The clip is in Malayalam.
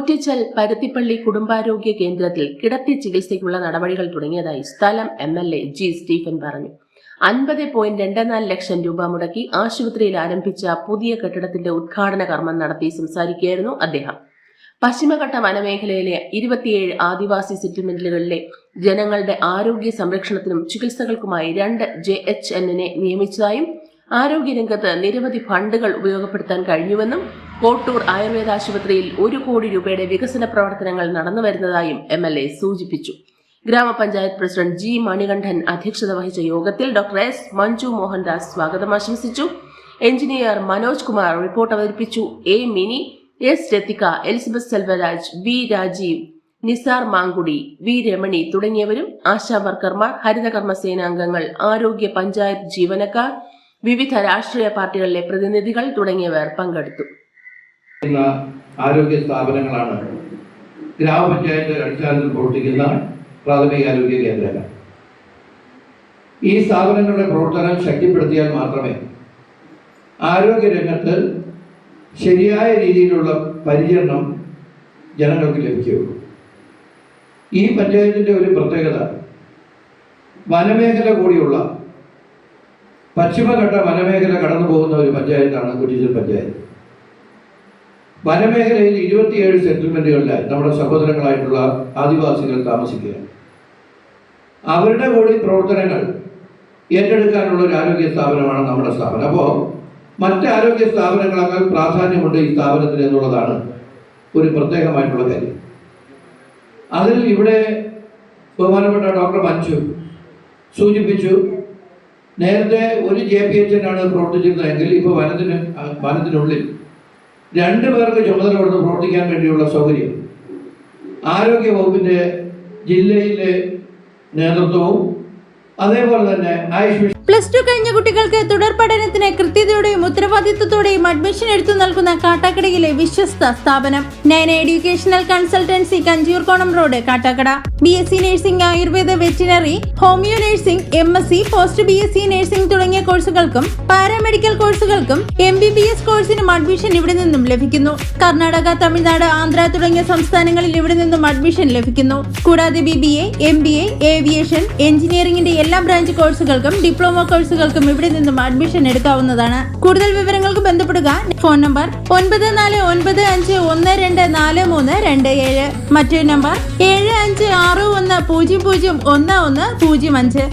കുറ്റിച്ചൽ പരുത്തിപ്പള്ളി കുടുംബാരോഗ്യ കേന്ദ്രത്തിൽ കിടത്തി ചികിത്സയ്ക്കുള്ള നടപടികൾ തുടങ്ങിയതായി സ്ഥലം M L A G Stephen പറഞ്ഞു. അൻപത് പോയിന്റ് രണ്ട് നാല് ലക്ഷം രൂപ മുടക്കി ആശുപത്രിയിൽ ആരംഭിച്ച പുതിയ കെട്ടിടത്തിന്റെ ഉദ്ഘാടന കർമ്മം നടത്തി സംസാരിക്കുകയായിരുന്നു അദ്ദേഹം. പശ്ചിമഘട്ട വനമേഖലയിലെ ഇരുപത്തിയേഴ് ആദിവാസി സെറ്റിൽമെന്റുകളിലെ ജനങ്ങളുടെ ആരോഗ്യ സംരക്ഷണത്തിനും ചികിത്സകൾക്കുമായി രണ്ട് ജെ എച്ച് എന്നിനെ നിയമിച്ചതായും ആരോഗ്യരംഗത്ത് നിരവധി ഫണ്ടുകൾ ഉപയോഗപ്പെടുത്താൻ കഴിഞ്ഞുവെന്നും കോട്ടൂർ ആയുർവേദ ആശുപത്രിയിൽ ഒരു കോടി രൂപയുടെ വികസന പ്രവർത്തനങ്ങൾ നടന്നു വരുന്നതായും എം എൽ എ സൂചിപ്പിച്ചു. ഗ്രാമപഞ്ചായത്ത് പ്രസിഡന്റ് ജി മണികണ്ഠൻ അധ്യക്ഷത വഹിച്ച യോഗത്തിൽ ഡോക്ടർ എസ് മഞ്ജു മോഹൻദാസ് സ്വാഗതം ആശംസിച്ചു. എഞ്ചിനീയർ മനോജ് കുമാർ റിപ്പോർട്ട് അവതരിപ്പിച്ചു. A Mini S Rathika Elizabeth Selvaraj V Rajeev Nisar Mankudi V Ramani തുടങ്ങിയവരും ആശാ വർക്കർമാർ ഹരിതകർമ്മ സേനാംഗങ്ങൾ ആരോഗ്യ പഞ്ചായത്ത് ജീവനക്കാർ വിവിധ രാഷ്ട്രീയ പാർട്ടികളിലെ പ്രതിനിധികൾ തുടങ്ങിയവർ പങ്കെടുത്തു. എന്ന ആരോഗ്യ സ്ഥാപനങ്ങളാണ്. ഗ്രാമപഞ്ചായത്ത് അടിസ്ഥാനത്തിൽ പ്രവർത്തിക്കുന്ന പ്രാഥമിക ആരോഗ്യ കേന്ദ്രങ്ങൾ. ഈ സ്ഥാപനങ്ങളുടെ പ്രവർത്തനം ശക്തിപ്പെടുത്തിയാൽ മാത്രമേ ആരോഗ്യരംഗത്ത് ശരിയായ രീതിയിലുള്ള പരിചരണം ജനങ്ങൾക്ക് ലഭിക്കുകയുള്ളൂ. ഈ പഞ്ചായത്തിന്റെ ഒരു പ്രത്യേകത വനമേഖല കൂടിയുള്ള പശ്ചിമഘട്ട വനമേഖല കടന്നു പോകുന്ന ഒരു പഞ്ചായത്താണ് കുറ്റിച്ചൽ പഞ്ചായത്ത്. വനമേഖലയിൽ ഇരുപത്തിയേഴ് സെറ്റിൽമെന്റുകളിലായി നമ്മുടെ സഹോദരങ്ങളായിട്ടുള്ള ആദിവാസികൾ താമസിക്കുകയാണ് അവരുടെ കൂടി പ്രവർത്തനങ്ങൾ ഏറ്റെടുക്കാനുള്ള ഒരു ആരോഗ്യ സ്ഥാപനമാണ് നമ്മുടെ സ്ഥാപനം. അപ്പോൾ മറ്റ് ആരോഗ്യ സ്ഥാപനങ്ങളെക്കാൾ പ്രാധാന്യമുണ്ട് ഈ സ്ഥാപനത്തിന് എന്നുള്ളതാണ് ഒരു പ്രത്യേകമായിട്ടുള്ള കാര്യം. അതിൽ ഇവിടെ ബഹുമാനപ്പെട്ട ഡോക്ടർ മഞ്ജു സൂചിപ്പിച്ചു നേരത്തെ ഒരു ജെ പി എച്ച് ആണ് പ്രവർത്തിച്ചിരുന്നതെങ്കിൽ ഇപ്പോൾ വനത്തിന് വനത്തിനുള്ളിൽ രണ്ടു പേർക്ക് ചുമതല കൊടുത്ത് പ്രവർത്തിക്കാൻ വേണ്ടിയുള്ള സൗകര്യം. ആരോഗ്യ വകുപ്പിന്റെ ജില്ലയിലെ നേതൃത്വവും അതേപോലെ തന്നെ ആയുഷ് പ്ലസ് ടു കഴിഞ്ഞ കുട്ടികൾക്ക് തുടർ പഠനത്തിന് കൃത്യതയോടെയും ഉത്തരവാദിത്വത്തോടെയും അഡ്മിഷൻ എടുത്തു നൽകുന്ന കാട്ടാക്കടയിലെ വിശ്വസ്ത സ്ഥാപനം. Nine educational consultancy Kanchoorkonam road Kattakada. B S C nursing Ayurveda veterinary homeo nursing M S C post B S C nursing തുടങ്ങിയ കോഴ്സുകൾക്കും പാരാമെഡിക്കൽ കോഴ്സുകൾക്കും എം ബി ബി എസ് കോഴ്സിനും അഡ്മിഷൻ ഇവിടെ നിന്നും ലഭിക്കുന്നു. കർണാടക തമിഴ്നാട് ആന്ധ്ര തുടങ്ങിയ സംസ്ഥാനങ്ങളിൽ ഇവിടെ നിന്നും അഡ്മിഷൻ ലഭിക്കുന്നു. കൂടാതെ B B A M B A aviation എഞ്ചിനീയറിംഗിന്റെ എല്ലാ ബ്രാഞ്ച് കോഴ്സുകൾക്കും ഡിപ്ലോമ കോഴ്സുകൾക്കും ഇവിടെ നിന്നും അഡ്മിഷൻ എടുക്കാവുന്നതാണ്. കൂടുതൽ വിവരങ്ങൾക്ക് ബന്ധപ്പെടുക ഫോൺ നമ്പർ ഒൻപത് നാല് ഒൻപത് അഞ്ച് ഒന്ന് രണ്ട് നാല് മൂന്ന് രണ്ട് ഏഴ്. മറ്റൊരു നമ്പർ ഏഴ് അഞ്ച് ആറ് ഒന്ന് പൂജ്യം പൂജ്യം ഒന്ന് ഒന്ന് പൂജ്യം അഞ്ച്.